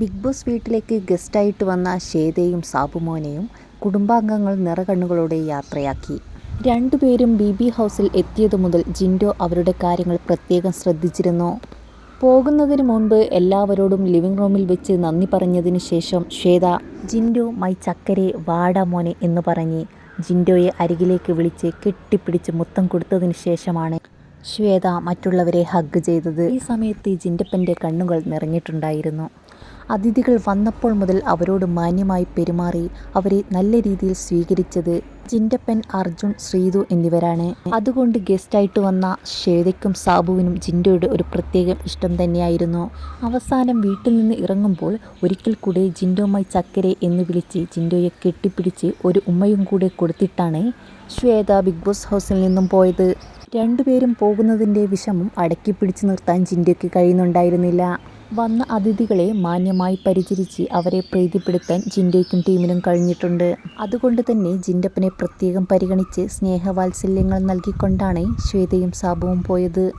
Big boss വീട്ടിലേക്ക് ഗസ്റ്റായിട്ട് വന്ന ശ്വേതയും സാബുമോനെയും കുടുംബാംഗങ്ങൾ നിറകണ്ണുകളോടെ യാത്രയാക്കി. രണ്ടുപേരും ബി ബി ഹൗസിൽ എത്തിയതു മുതൽ ജിൻഡോ അവരുടെ കാര്യങ്ങൾ പ്രത്യേകം ശ്രദ്ധിച്ചിരുന്നു. പോകുന്നതിന് മുൻപ് എല്ലാവരോടും ലിവിംഗ് റൂമിൽ വെച്ച് നന്ദി പറഞ്ഞതിന് ശേഷം ശ്വേത ജിൻഡോ മൈ ചക്കരെ വാടാ മോനെ എന്ന് പറഞ്ഞ് ജിൻഡോയെ അരികിലേക്ക് വിളിച്ച് കെട്ടിപ്പിടിച്ച് മുത്തം കൊടുത്തതിന് ശേഷമാണ് ശ്വേത മറ്റുള്ളവരെ ഹഗ് ചെയ്തത്. ഈ സമയത്ത് ജിൻഡപ്പന്റെ കണ്ണുകൾ നിറഞ്ഞിട്ടുണ്ടായിരുന്നു. അതിഥികൾ വന്നപ്പോൾ മുതൽ അവരോട് മാന്യമായി പെരുമാറി അവരെ നല്ല രീതിയിൽ സ്വീകരിച്ചത് ജിൻഡപ്പൻ അർജുൻ ശ്രീതു എന്നിവരാണ്. അതുകൊണ്ട് ഗസ്റ്റായിട്ട് വന്ന ശ്വേതയ്ക്കും സാബുവിനും ജിൻഡോയുടെ ഒരു പ്രത്യേക ഇഷ്ടം തന്നെയായിരുന്നു. അവസാനം വീട്ടിൽ നിന്ന് ഇറങ്ങുമ്പോൾ ഒരിക്കൽ കൂടെ ജിൻഡോമായി ചക്കരെ എന്ന് വിളിച്ച് ജിൻഡോയെ കെട്ടിപ്പിടിച്ച് ഒരു ഉമ്മയും കൂടെ കൊടുത്തിട്ടാണ് ശ്വേത ബിഗ് ബോസ് ഹൗസിൽ നിന്നും പോയത്. രണ്ടുപേരും പോകുന്നതിന്റെ വിഷമം അടക്കി പിടിച്ചു നിർത്താൻ ജിൻഡയ്ക്ക് കഴിയുന്നുണ്ടായിരുന്നില്ല. വന്ന അതിഥികളെ മാന്യമായി പരിചരിച്ച് അവരെ പ്രീതിപ്പെടുത്താൻ ജിൻഡയ്ക്കും ടീമിനും കഴിഞ്ഞിട്ടുണ്ട്. അതുകൊണ്ട് തന്നെ ജിൻഡപ്പനെ പ്രത്യേകം പരിഗണിച്ച് സ്നേഹവാത്സല്യങ്ങൾ നൽകിക്കൊണ്ടാണ് ശ്വേതയും സാബുവും പോയത്.